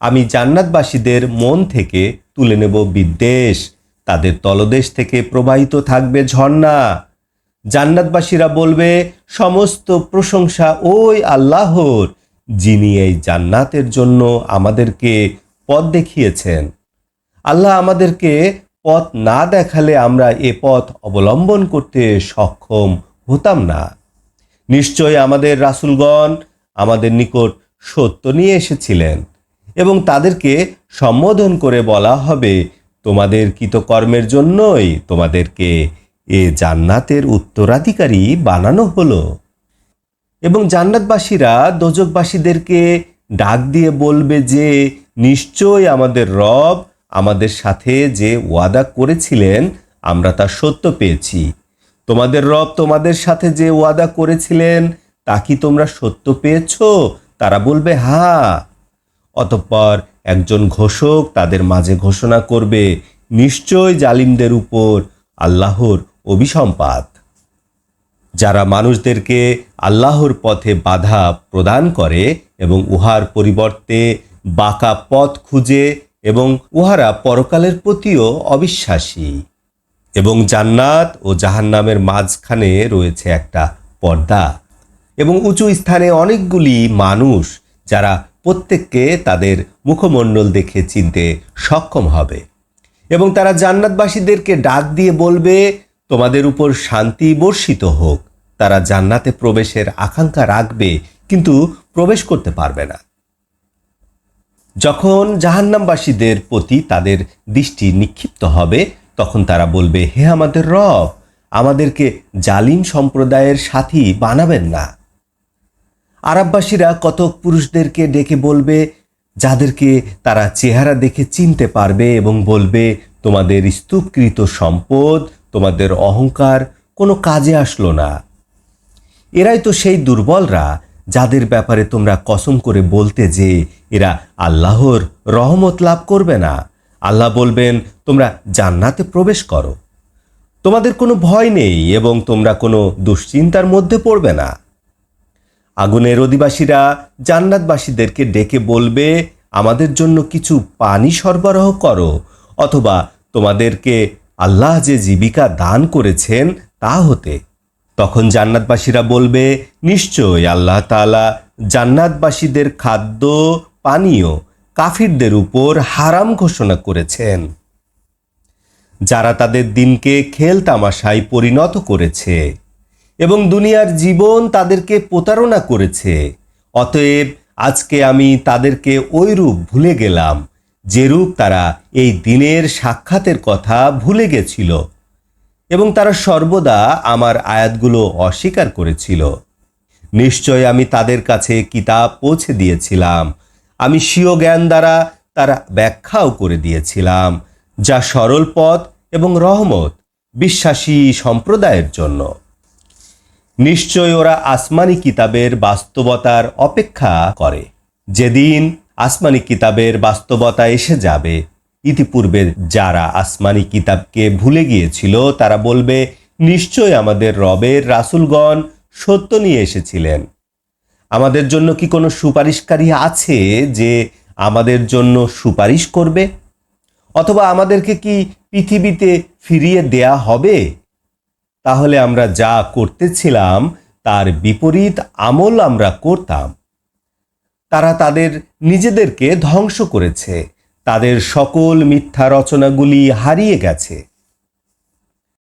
আমি জান্নাতবাসীদের মন থেকে তুলে নেব বিদ্বেষ। তাদের তলদেশ থেকে প্রবাহিত থাকবে ঝর্ণা। জান্নাতবাসীরা বলবে, সমস্ত প্রশংসা ওই আল্লাহর, যিনি এই জান্নাতের জন্য আমাদেরকে পথ দেখিয়েছেন। আল্লাহ আমাদেরকে পথ না দেখালে আমরা এ পথ অবলম্বন করতে সক্ষম হতাম না। নিশ্চয় আমাদের রাসূলগণ আমাদের নিকট সত্য নিয়ে এসেছিলেন। এবং তাদেরকে সম্বোধন করে বলা হবে, তোমাদের কৃতকর্মের জন্যই তোমাদেরকে এ জান্নাতের উত্তরাধিকারী বানানো হলো। এবং জান্নাতবাসীরা দোজকবাসীদেরকে ডাক দিয়ে বলবে যে নিশ্চয় আমাদের রব আমাদের সাথে যে ওয়াদা করেছিলেন, আমরা তা সত্য পেয়েছি। তোমাদের রব তোমাদের সাথে যে ওয়াদা করেছিলেন, তা কি তোমরা সত্য পেয়েছ? তারা বলবে হ্যাঁ। অতঃপর একজন ঘোষক তাদের মাঝে ঘোষণা করবে, নিশ্চয় জালিমদের উপর আল্লাহর অভিসম্পাত। যারা মানুষদেরকে আল্লাহর পথে বাধা প্রদান করে এবং উহার পরিবর্তে বাঁকা পথ খুঁজে এবং উহারা পরকালের প্রতিও অবিশ্বাসী। এবং জান্নাত ও জাহান্নামের মাঝখানে রয়েছে একটা পর্দা। এবং উঁচু স্থানে অনেকগুলি মানুষ যারা প্রত্যেককে তাদের মুখমণ্ডল দেখে চিনতে সক্ষম হবে। এবং তারা জান্নাতবাসীদেরকে ডাক দিয়ে বলবে, তোমাদের উপর শান্তি বর্ষিত হোক। তারা জান্নাতে প্রবেশের আকাঙ্ক্ষা রাখবে, কিন্তু প্রবেশ করতে পারবে না। যখন জাহান্নামবাসীদের প্রতি তাদের দৃষ্টি নিক্ষিপ্ত হবে, তখন তারা বলবে, হে আমাদের রব, আমাদেরকে জালিম সম্প্রদায়ের সাথী বানাবেন না। আরববাসীরা কতক পুরুষদেরকে ডেকে বলবে, যাদেরকে তারা চেহারা দেখে চিনতে পারবে এবং বলবে, তোমাদের স্তূপকৃত সম্পদ, তোমাদের অহংকার কোনো কাজে আসলো না। এরাই তো সেই দুর্বলরা যাদের ব্যাপারে তোমরা কসম করে বলতে যে এরা আল্লাহর রহমত লাভ করবে না। আল্লাহ বলবেন, তোমরা জান্নাতে প্রবেশ করো। তোমাদের কোনো ভয় নেই এবং তোমরা কোনো দুশ্চিন্তার মধ্যে পড়বে না। আগুনের অধিবাসীরা জান্নাতবাসীদেরকে ডেকে বলবে, আমাদের জন্য কিছু পানি সরবরাহ করো, অথবা তোমাদেরকে আল্লাহ যে জীবিকা দান করেছেন তা হতে। তখন জান্নাতবাসীরা বলবে, নিশ্চয় আল্লাহ তাআলা জান্নাতবাসীদের খাদ্য, পানীয় কাফিরদের উপর হারাম ঘোষণা করেছেন। যারা তাদের দিনকে খেল তামাশায় পরিণত করেছে। এবং দুনিয়ার জীবন তাদেরকে প্রতারণা করেছে। অতএব আজকে আমি তাদেরকে ওই রূপ ভুলে গেলাম, যেরূপ তারা এই দিনের সাক্ষাতের কথা ভুলে গেছিল এবং তারা সর্বদা আমার আয়াতগুলো অস্বীকার করেছিল। নিশ্চয় আমি তাদের কাছে কিতাব পৌঁছে দিয়েছিলাম। আমি স্বীয় জ্ঞান দ্বারা তারা ব্যাখ্যাও করে দিয়েছিলাম, যা সরল পথ এবং রহমত, বিশ্বাসী সম্প্রদায়ের জন্য। নিশ্চয় ওরা আসমানি কিতাবের বাস্তবতার অপেক্ষা করে। যেদিন আসমানি কিতাবের বাস্তবতা এসে যাবে, ইতিপূর্বে যারা আসমানি কিতাবকে ভুলে গিয়েছিল, তারা বলবে, নিশ্চয় আমাদের রবের রাসূলগণ সত্য নিয়ে এসেছিলেন। আমাদের জন্য কি কোনো সুপারিশকারী আছে যে আমাদের জন্য সুপারিশ করবে? অথবা আমাদেরকে কি পৃথিবীতে ফিরিয়ে দেয়া হবে? তাহলে আমরা যা করতেছিলাম, তার বিপরীত আমল আমরা করতাম। তারা তাদের নিজেদেরকে ধ্বংস করেছে। তাদের সকল মিথ্যা রচনাগুলি হারিয়ে গেছে।